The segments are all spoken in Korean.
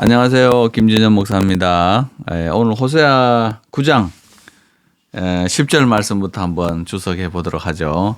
안녕하세요. 김진현 목사입니다. 에, 오늘 호세아 9장 에, 10절 말씀부터 한번 주석해 보도록 하죠.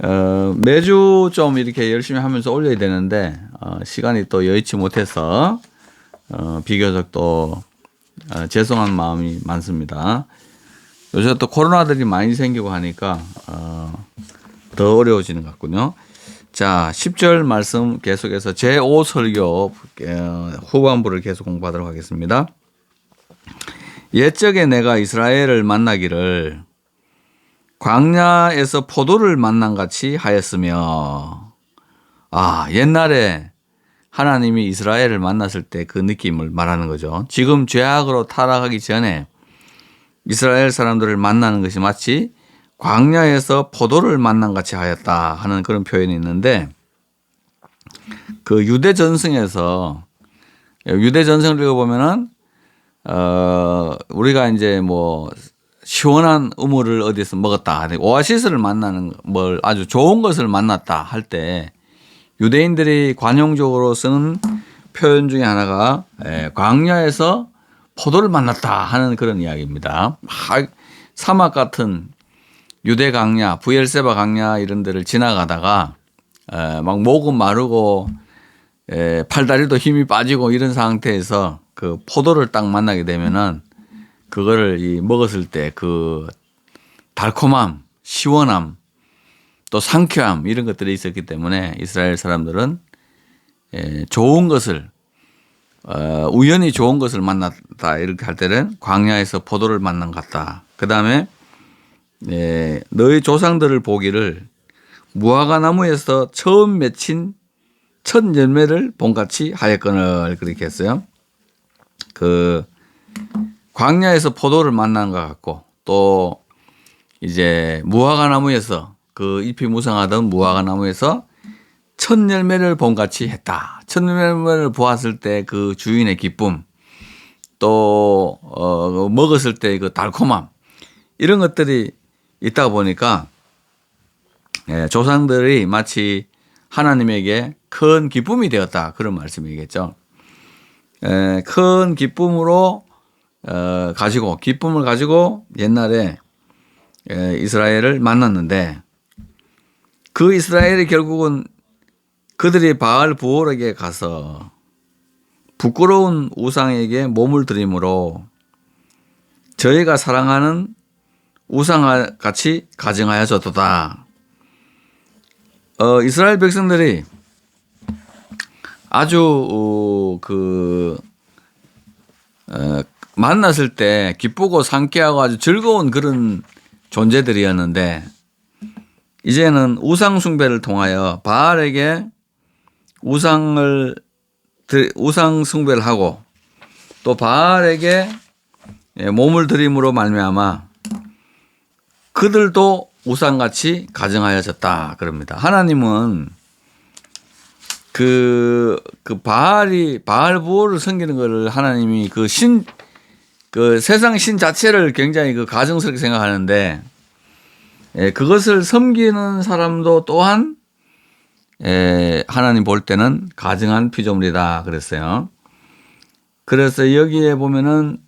어, 매주 좀 이렇게 열심히 하면서 올려야 되는데 어, 시간이 또 여의치 못해서 어, 비교적 또 어, 죄송한 마음이 많습니다. 요새 또 코로나들이 많이 생기고 하니까 어, 더 어려워지는 것 같군요. 자, 10절 말씀 계속해서 제5 설교 어, 후반부를 계속 공부하도록 하겠습니다. 옛적에 내가 이스라엘을 만나기를 광야에서 포도를 만난 같이 하였으며 아, 옛날에 하나님이 이스라엘을 만났을 때 그 느낌을 말하는 거죠. 지금 죄악으로 타락하기 전에 이스라엘 사람들을 만나는 것이 마치 광야에서 포도를 만난 같이 하였다 하는 그런 표현이 있는데 그 유대 전승에서 유대 전승을 읽어 보면은 어 우리가 이제 뭐 시원한 우물을 어디서 먹었다 오아시스를 만나는 뭘 아주 좋은 것을 만났다 할 때 유대인들이 관용적으로 쓰는 표현 중에 하나가 예, 광야에서 포도를 만났다 하는 그런 이야기입니다. 사막 같은 유대 강야, 부엘세바 강야 이런 데를 지나가다가 에, 막 목은 마르고 에, 팔다리도 힘이 빠지고 이런 상태에서 그 포도를 딱 만나게 되면은 그거를 이 먹었을 때 그 달콤함, 시원함, 또 상쾌함 이런 것들이 있었기 때문에 이스라엘 사람들은 에, 좋은 것을 어, 우연히 좋은 것을 만났다 이렇게 할 때는 광야에서 포도를 만난 것 같다. 그 다음에 예, 너희 조상들을 보기를 무화과 나무에서 처음 맺힌 첫 열매를 본같이 하였거늘 그렇게 했어요. 그 광야에서 포도를 만난 것 같고 또 이제 무화과 나무에서 그 잎이 무성하던 무화과 나무에서 첫 열매를 본같이 했다. 첫 열매를 보았을 때 그 주인의 기쁨 또 어, 먹었을 때 그 달콤함 이런 것들이 있다 보니까 예, 조상들이 마치 하나님에게 큰 기쁨이 되었다 그런 말씀이겠죠. 예, 큰 기쁨으로 어, 가지고 기쁨을 가지고 옛날에 예, 이스라엘을 만났는데 그 이스라엘이 결국은 그들이 바알 부올에게 가서 부끄러운 우상에게 몸을 들임으로 저희가 사랑하는 우상같이 가정하여졌도다. 어, 이스라엘 백성들이 아주 어, 그 어, 만났을 때 기쁘고 상쾌하고 아주 즐거운 그런 존재들이었는데 이제는 우상 숭배를 통하여 바알에게 우상을 우상 숭배를 하고 또 바알에게 예, 몸을 들임으로 말미암아 그들도 우상같이 가정하여졌다 그럽니다. 하나님은 그, 그 바알이, 바알 부호를 섬기는 것을 하나님이 그 신, 그 세상 신 자체를 굉장히 그 가정스럽게 생각하는데, 예, 그것을 섬기는 사람도 또한, 예, 하나님 볼 때는 가증한 피조물이다 그랬어요. 그래서 여기에 보면은 예,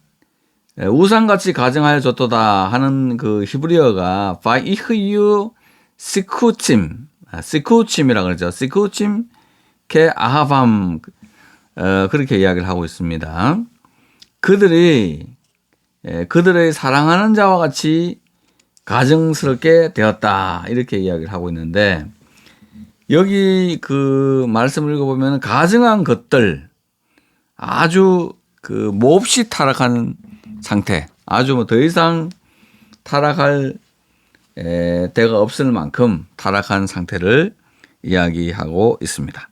우상같이 가정하여 줬도다 하는 그 히브리어가 파이흐유 시쿠침 아, 시쿠침이라 그러죠. 시쿠침 케 아하밤 어, 그렇게 이야기를 하고 있습니다. 그들이 예, 그들의 사랑하는 자와 같이 가정스럽게 되었다 이렇게 이야기를 하고 있는데 여기 그 말씀을 읽어보면 가정한 것들 아주 그 몹시 타락하는 상태 아주 뭐 더 이상 타락할 에, 데가 없을 만큼 타락한 상태를 이야기하고 있습니다.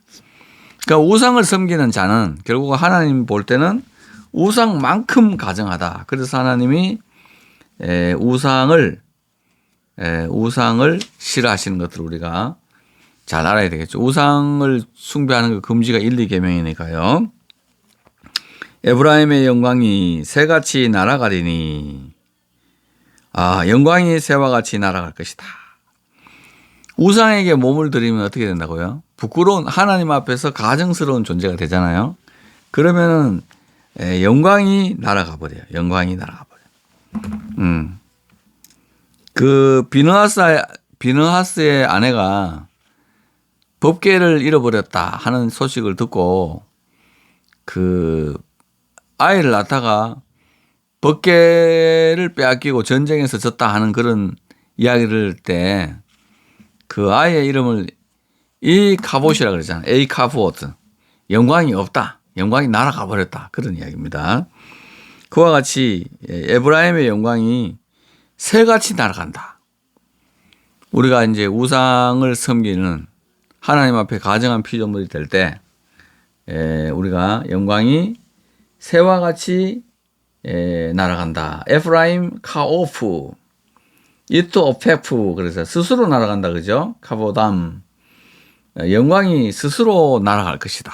그러니까 우상을 섬기는 자는 결국 하나님 볼 때는 우상만큼 가정하다. 그래서 하나님이 에, 우상을 에, 우상을 싫어하시는 것들을 우리가 잘 알아야 되겠죠. 우상을 숭배하는 그 금지가 1, 2계명이니까요. 에브라임의 영광이 새같이 날아가리니 아 영광이 새와 같이 날아갈 것이다. 우상에게 몸을 들이면 어떻게 된다고요? 부끄러운 하나님 앞에서 가정스러운 존재가 되잖아요. 그러면은 에, 영광이 날아가 버려요. 영광이 날아가 버려요. 음. 그 비너하스 비너하스의 아내가 법계를 잃어버렸다 하는 소식을 듣고 그 아이를 낳다가 법계를 빼앗기고 전쟁에서 졌다 하는 그런 이야기를 때 그 아이의 이름을 이 카봇이라 그러잖아요. 에이 카봇. 영광이 없다. 영광이 날아가 버렸다. 그런 이야기입니다. 그와 같이 에브라임의 영광이 새같이 날아간다. 우리가 이제 우상을 섬기는 하나님 앞에 가정한 피조물이 될 때 우리가 영광이 새와 같이 에, 날아간다. 에프라임 카오프 이트 오페프 그래서 스스로 날아간다 그죠? 카보담 영광이 스스로 날아갈 것이다.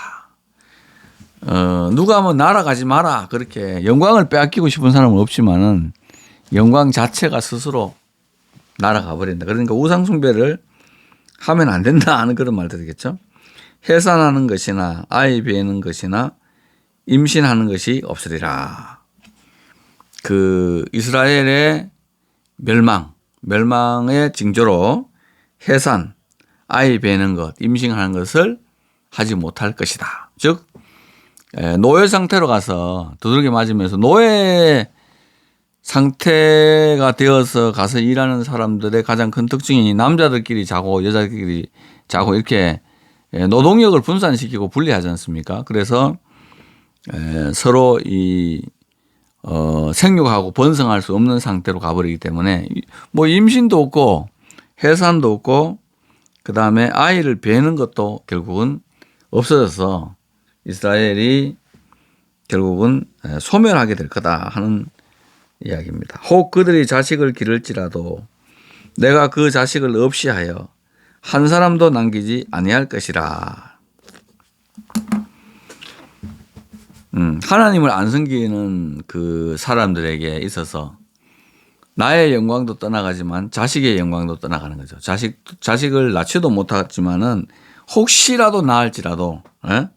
어, 누가 뭐 날아가지 마라 그렇게 영광을 빼앗기고 싶은 사람은 없지만은 영광 자체가 스스로 날아가 버린다. 그러니까 우상 숭배를 하면 안 된다 하는 그런 말 들겠죠. 해산하는 것이나 아이 베는 것이나 임신하는 것이 없으리라. 그 이스라엘의 멸망, 멸망의 징조로 해산, 아이 베는 것, 임신하는 것을 하지 못할 것이다. 즉 노예 상태로 가서 두들겨 맞으면서 노예 상태가 되어서 가서 일하는 사람들의 가장 큰 특징이 남자들끼리 자고 여자들끼리 자고 이렇게 노동력을 분산시키고 분리하지 않습니까? 그래서 서로 이 어, 생육하고 번성할 수 없는 상태로 가버리기 때문에 뭐 임신도 없고 해산도 없고 그 다음에 아이를 베는 것도 결국은 없어져서 이스라엘이 결국은 소멸하게 될 거다 하는 이야기입니다. 혹 그들이 자식을 기를지라도 내가 그 자식을 없이 하여 한 사람도 남기지 아니할 것이라. 음, 하나님을 안 섬기는 그 사람들에게 있어서 나의 영광도 떠나가지만 자식의 영광도 떠나가는 거죠. 자식 자식을 낳지도 못하지만은 혹시라도 낳을지라도 에?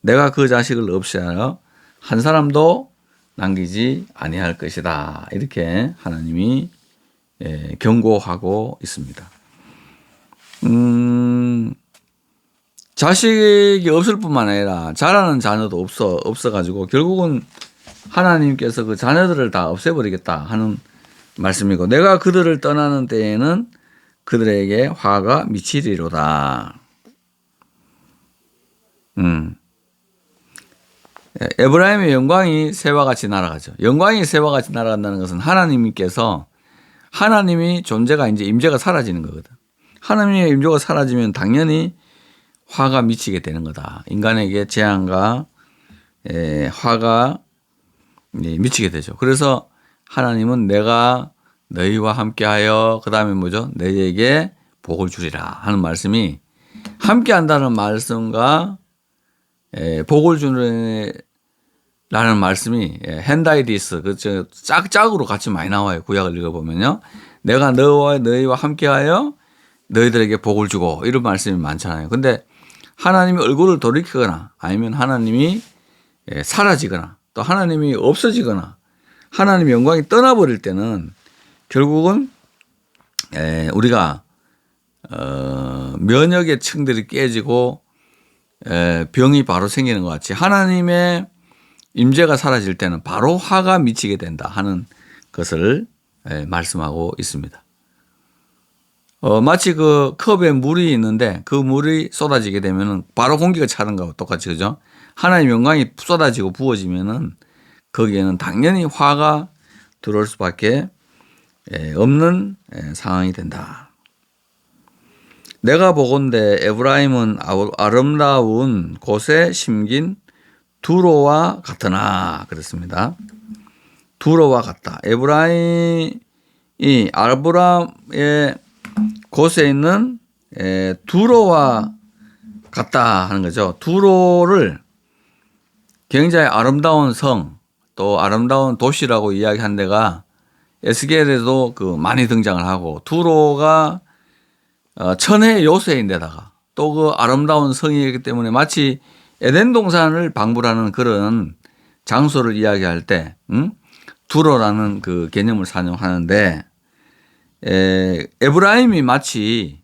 내가 그 자식을 없애하여 한 사람도 남기지 아니할 것이다. 이렇게 하나님이 예, 경고하고 있습니다. 음, 자식이 없을 뿐만 아니라 자라는 자녀도 없어 없어가지고 결국은 하나님께서 그 자녀들을 다 없애버리겠다 하는 말씀이고 내가 그들을 떠나는 때에는 그들에게 화가 미치리로다. 음. 에브라임의 영광이 새와 같이 날아가죠. 영광이 새와 같이 날아간다는 것은 하나님께서 하나님이 존재가 이제 임재가 사라지는 거거든. 하나님의 임재가 사라지면 당연히 화가 미치게 되는 거다. 인간에게 재앙과 에, 화가 미치게 되죠. 그래서 하나님은 내가 너희와 함께하여 그 다음에 뭐죠? 너희에게 복을 주리라 하는 말씀이 함께한다는 말씀과 에, 복을 주는 라는 말씀이 핸다이디스 그 짝짝으로 같이 많이 나와요 구약을 읽어보면요 내가 너와 너희와 함께하여 너희들에게 복을 주고 이런 말씀이 많잖아요 근데 하나님이 얼굴을 돌이키거나 아니면 하나님이 사라지거나 또 하나님이 없어지거나 하나님 영광이 떠나버릴 때는 결국은 우리가 어 면역의 층들이 깨지고 병이 바로 생기는 것 같이 하나님의 임재가 사라질 때는 바로 화가 미치게 된다 하는 것을 말씀하고 있습니다. 어, 마치 그 컵에 물이 있는데 그 물이 쏟아지게 되면은 바로 공기가 차는 거하고 똑같이 그죠? 하나님 영광이 쏟아지고 부어지면은 거기에는 당연히 화가 들어올 수밖에 없는 상황이 된다. 내가 보건대 에브라임은 아름다운 곳에 심긴 두로와 같으나 그렇습니다. 두로와 같다. 에브라임이 아브람의 곳에 있는 두로와 같다 하는 거죠. 두로를 굉장히 아름다운 성, 또 아름다운 도시라고 이야기한 데가 에스겔에도 그 많이 등장을 하고 두로가 어, 천혜의 요새인데다가 또 그 아름다운 성이기 때문에 마치 에덴 동산을 방불하는 그런 장소를 이야기할 때, 음? 두로라는 그 개념을 사용하는데, 에, 에브라임이 마치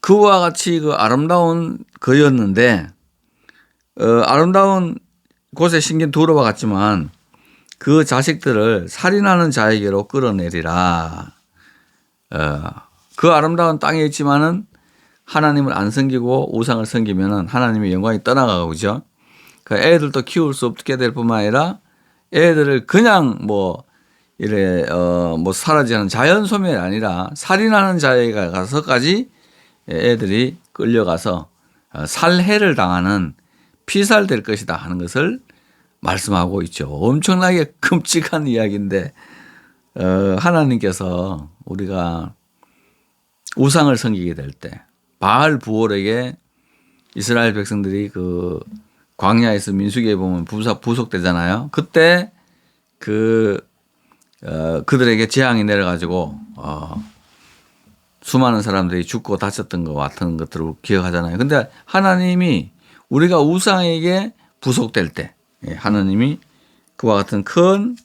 그와 같이 그 아름다운 거였는데, 어, 아름다운 곳에 심긴 두로와 같지만 그 자식들을 살인하는 자에게로 끌어내리라. 어, 그 아름다운 땅에 있지만은 하나님을 안 섬기고 우상을 섬기면은 하나님의 영광이 떠나가고 그죠? 그 애들도 키울 수 없게 될 뿐만 아니라 애들을 그냥 뭐 이래 어뭐 사라지는 자연 소멸이 아니라 살인하는 자에게 가서까지 애들이 끌려가서 어, 살해를 당하는 피살될 것이다 하는 것을 말씀하고 있죠. 엄청나게 끔찍한 이야기인데 어, 하나님께서 우리가 우상을 섬기게 될 때 바알 부올에게 이스라엘 백성들이 그 광야에서 민수기에 보면 부사 부속되잖아요. 그때 그 어, 그들에게 재앙이 내려가지고 어, 수많은 사람들이 죽고 다쳤던 것 같은 것들을 기억하잖아요. 근데 하나님이 우리가 우상에게 부속될 때 예, 하나님이 그와 같은 큰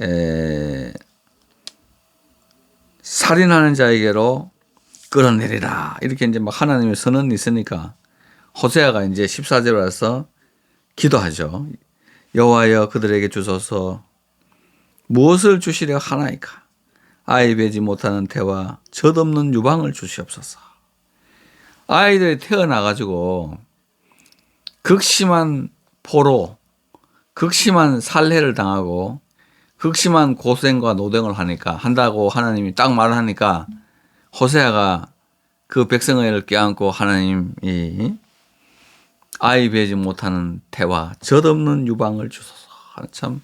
에, 살인하는 자에게로 끌어내리라. 이렇게 이제 막 하나님의 선언이 있으니까 호세아가 이제 14절에 와서 기도하죠. 여호와여 그들에게 주소서 무엇을 주시려 하나이까? 아이 베지 못하는 태와 젖없는 유방을 주시옵소서. 아이들이 태어나 가지고 극심한 포로, 극심한 살해를 당하고 극심한 고생과 노동을 하니까 한다고 하나님이 딱 말을 하니까 호세아가 그 백성을 껴안고 하나님이 아이 베지 못하는 태와 젖없는 유방을 주소서. 하는 참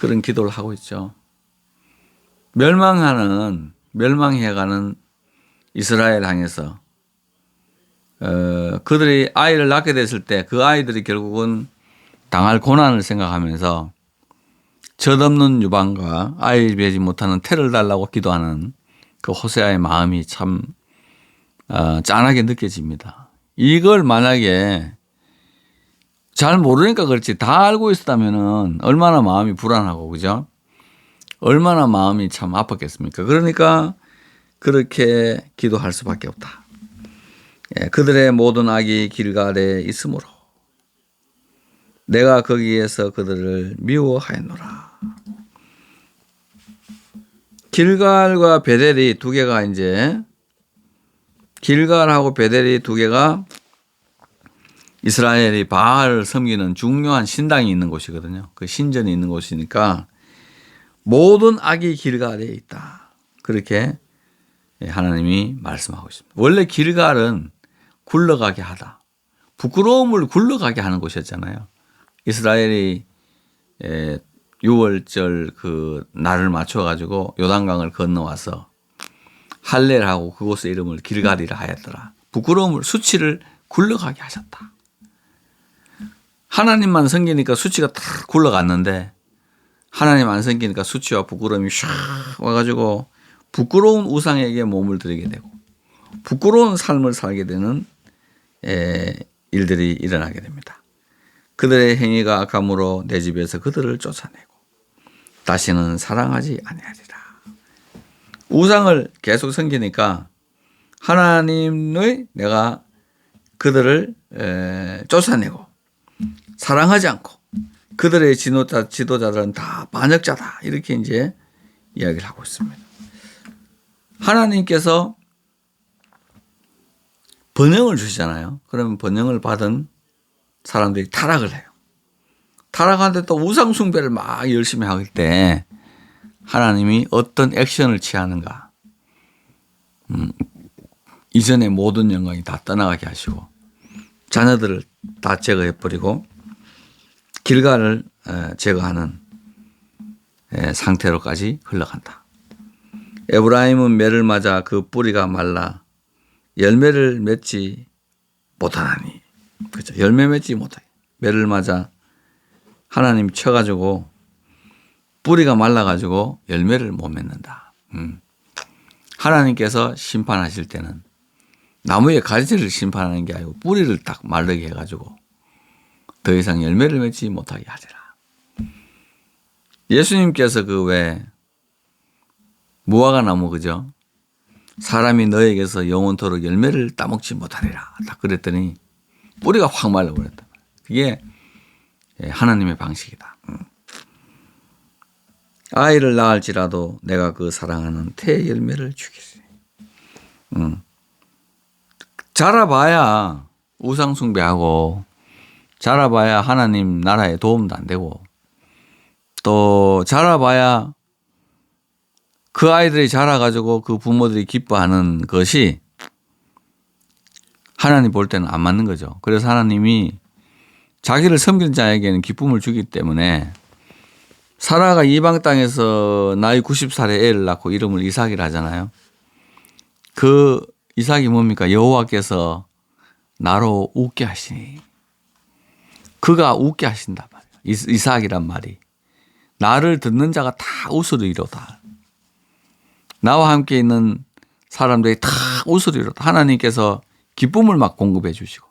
그런 기도를 하고 있죠. 멸망하는 멸망해가는 이스라엘 향해서 어, 그들이 아이를 낳게 됐을 때 그 아이들이 결국은 당할 고난을 생각하면서 젖없는 유방과 아이 베지 못하는 태를 달라고 기도하는 그 호세아의 마음이 참 어, 짠하게 느껴집니다. 이걸 만약에 잘 모르니까 그렇지 다 알고 있었다면은 얼마나 마음이 불안하고 그죠? 얼마나 마음이 참 아팠겠습니까? 그러니까 그렇게 기도할 수밖에 없다. 예, 그들의 모든 악이 길갈에 있으므로 내가 거기에서 그들을 미워하였노라. 길갈과 베델이 두 개가 이제 길갈하고 베델이 두 개가 이스라엘이 바알을 섬기는 중요한 신당이 있는 곳이거든요. 그 신전이 있는 곳이니까 모든 악이 길갈에 있다. 그렇게 하나님이 말씀하고 있습니다. 원래 길갈은 굴러가게 하다. 부끄러움을 굴러가게 하는 곳이었잖아요. 이스라엘이 6월절 그 날을 맞춰가지고 요단강을 건너와서 할례를 하고 그곳의 이름을 길갈이라 하였더라. 부끄러움을 수치를 굴러가게 하셨다. 하나님만 섬기니까 수치가 탁 굴러갔는데 하나님 안 섬기니까 수치와 부끄러움이 샥 와가지고 부끄러운 우상에게 몸을 들이게 되고 부끄러운 삶을 살게 되는 일들이 일어나게 됩니다. 그들의 행위가 악함으로 내 집에서 그들을 쫓아내고 다시는 사랑하지 아니하리라. 우상을 계속 섬기니까 하나님의 내가 그들을 쫓아내고 사랑하지 않고 그들의 지도자, 지도자들은 다 반역자다. 이렇게 이제 이야기를 하고 있습니다. 하나님께서 번영을 주시잖아요. 그러면 번영을 받은 사람들이 타락을 해요. 타락하는데 또 우상숭배를 막 열심히 할 때 하나님이 어떤 액션을 취하는가. 음, 이전의 모든 영광이 다 떠나가게 하시고 자녀들을 다 제거해버리고 길가를 제거하는 상태로까지 흘러간다. 에브라임은 매를 맞아 그 뿌리가 말라 열매를 맺지 못하나니. 그죠. 열매 맺지 못하게. 매를 맞아 하나님 쳐가지고 뿌리가 말라가지고 열매를 못 맺는다. 음. 하나님께서 심판하실 때는 나무의 가지를 심판하는 게 아니고 뿌리를 딱 마르게 해가지고 더 이상 열매를 맺지 못하게 하리라. 예수님께서 그왜 무화과 나무 그죠? 사람이 너에게서 영원토록 열매를 따먹지 못하리라. 딱 그랬더니 뿌리가 확 말라버렸다. 그게 예, 하나님의 방식이다. 음. 아이를 낳을지라도 내가 그 사랑하는 태 열매를 주겠으니. 음. 자라봐야 우상숭배하고 자라봐야 하나님 나라에 도움도 안 되고 또 자라봐야 그 아이들이 자라가지고 그 부모들이 기뻐하는 것이 하나님 볼 때는 안 맞는 거죠. 그래서 하나님이 자기를 섬기는 자에게는 기쁨을 주기 때문에 사라가 이방 땅에서 나이 90살에 애를 낳고 이름을 이삭이라 하잖아요. 그 이삭이 뭡니까? 여호와께서 나로 웃게 하시니. 그가 웃게 하신다 말이에요. 이삭이란 말이. 나를 듣는 자가 다 웃으리로다. 나와 함께 있는 사람들이 다 웃으리로다. 하나님께서 기쁨을 막 공급해 주시고.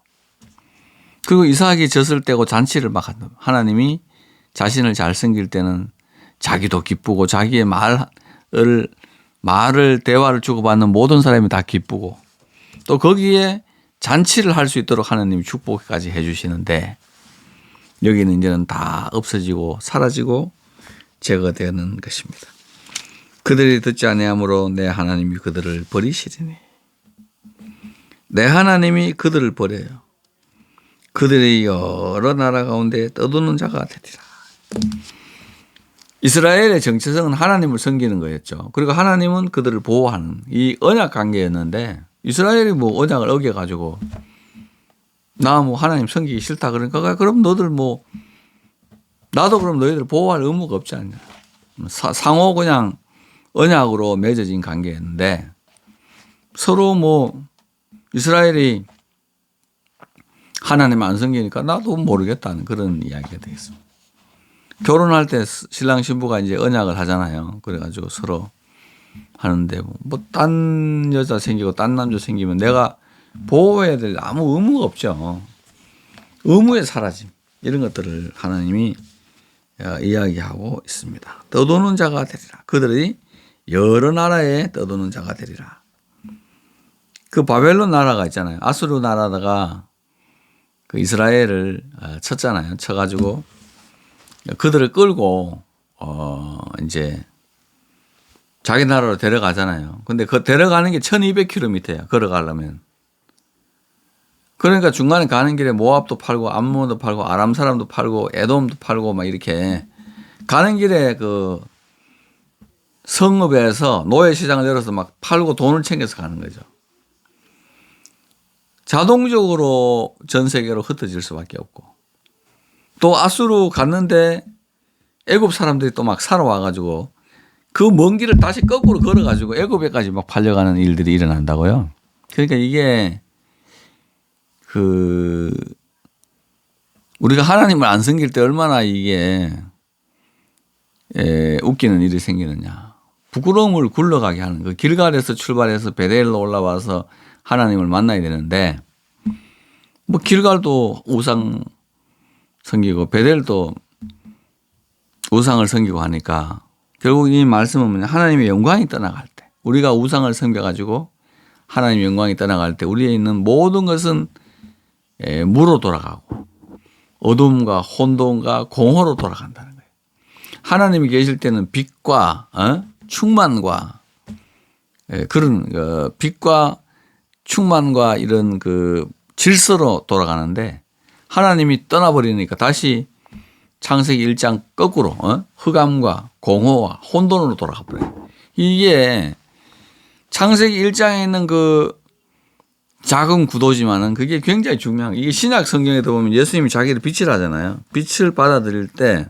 그리고 이삭이 젖을 떼고 잔치를 막 한다. 하나님이 자신을 잘 섬길 때는 자기도 기쁘고 자기의 말을 말을 대화를 주고받는 모든 사람이 다 기쁘고 또 거기에 잔치를 할 수 있도록 하나님이 축복까지 해 주시는데 여기는 이제는 다 없어지고 사라지고 제거되는 것입니다. 그들이 듣지 아니하므로 내 하나님이 그들을 버리시리니 내 하나님이 그들을 버려요. 그들이 여러 나라 가운데 떠도는 자가 되리라. 이스라엘의 정체성은 하나님을 섬기는 거였죠. 그리고 하나님은 그들을 보호하는 이 언약 관계였는데 이스라엘이 뭐 언약을 어겨 가지고 나 뭐 하나님 섬기기 싫다 그러니까 그럼 너들 뭐 나도 그럼 너희들 보호할 의무가 없지 않냐. 상호 그냥 언약으로 맺어진 관계였는데 서로 뭐 이스라엘이 하나님 안 섬기니까 나도 모르겠다는 그런 이야기가 되겠습니다. 결혼할 때 신랑 신부가 이제 언약을 하잖아요. 그래가지고 서로 하는데 뭐 딴 여자 생기고 딴 남자 생기면 내가 보호해야 될 아무 의무가 없죠. 의무의 사라짐 이런 것들을 하나님이 어, 이야기하고 있습니다. 떠도는 자가 되리라. 그들이 여러 나라에 떠도는 자가 되리라. 그 바벨론 나라가 있잖아요. 아수르 나라다가 그 이스라엘을 어, 쳤잖아요. 쳐가지고 그들을 끌고 어 이제 자기 나라로 데려가잖아요. 근데 그 데려가는 게 1200km야. 걸어가려면. 그러니까 중간에 가는 길에 모압도 팔고 암몬도 팔고 아람 사람도 팔고 에돔도 팔고 막 이렇게 가는 길에 그 성읍에서 노예 시장을 열어서 막 팔고 돈을 챙겨서 가는 거죠. 자동적으로 전 세계로 흩어질 수밖에 없고 또 아수르 갔는데 애굽 사람들이 또막 살아와 가지고 그 먼 길을 다시 거꾸로 걸어 가지고 애굽에까지 막 팔려가는 일들이 일어난다고요. 그러니까 이게 그 우리가 하나님을 안 섬길 때 얼마나 이게 에, 웃기는 일이 생기느냐. 부끄러움을 굴러가게 하는 그 길갈에서 출발해서 베델로 올라와서 하나님을 만나야 되는데 뭐 길갈도 우상 섬기고 베델도 우상을 섬기고 하니까 결국 이 말씀은 하나님의 영광이 떠나갈 때 우리가 우상을 섬겨 가지고 하나님의 영광이 떠나갈 때 우리에 있는 모든 것은 예, 무로 돌아가고 어둠과 혼돈과 공허로 돌아간다는 거예요. 하나님이 계실 때는 빛과 어? 충만과 예, 그런 어, 빛과 충만과 이런 그 질서로 돌아가는데 하나님이 떠나버리니까 다시 창세기 1장 거꾸로 어? 흑암과 공허와 혼돈으로 돌아가 버려요. 이게 창세기 1장에 있는 그 작은 구도지만은 그게 굉장히 중요한 이게 신약 성경에도 보면 예수님이 자기를 빛을 하잖아요. 빛을 받아들일 때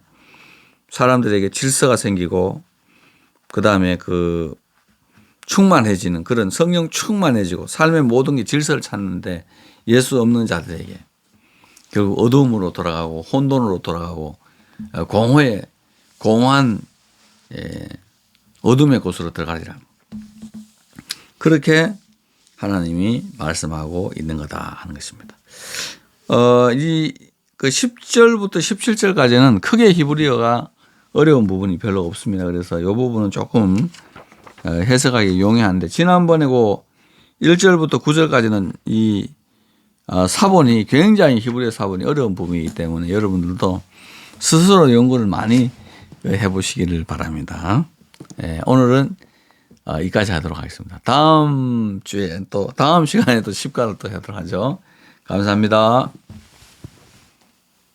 사람들에게 질서가 생기고 그 다음에 그 충만해지는 그런 성령 충만해지고 삶의 모든 게 질서를 찾는데 예수 없는 자들에게 결국 어둠으로 돌아가고 혼돈으로 돌아가고 어, 공허의 공허한 예, 어둠의 곳으로 들어가리라. 그렇게 하나님이 말씀하고 있는 거다 하는 것입니다. 어, 이그 10절부터 17절까지는 크게 히브리어가 어려운 부분이 별로 없습니다. 그래서 이 부분은 조금 어, 해석하기 용이한데 지난번에 그 1절부터 9절까지는 이 어, 사본이 굉장히 히브리어 사본이 어려운 부분이기 때문에 여러분들도 스스로 연구를 많이 해보시기를 바랍니다. 예, 오늘은 어, 여기까지 하도록 하겠습니다. 다음 주에 또 다음 시간에 또 10가를 또 하도록 하죠. 감사합니다.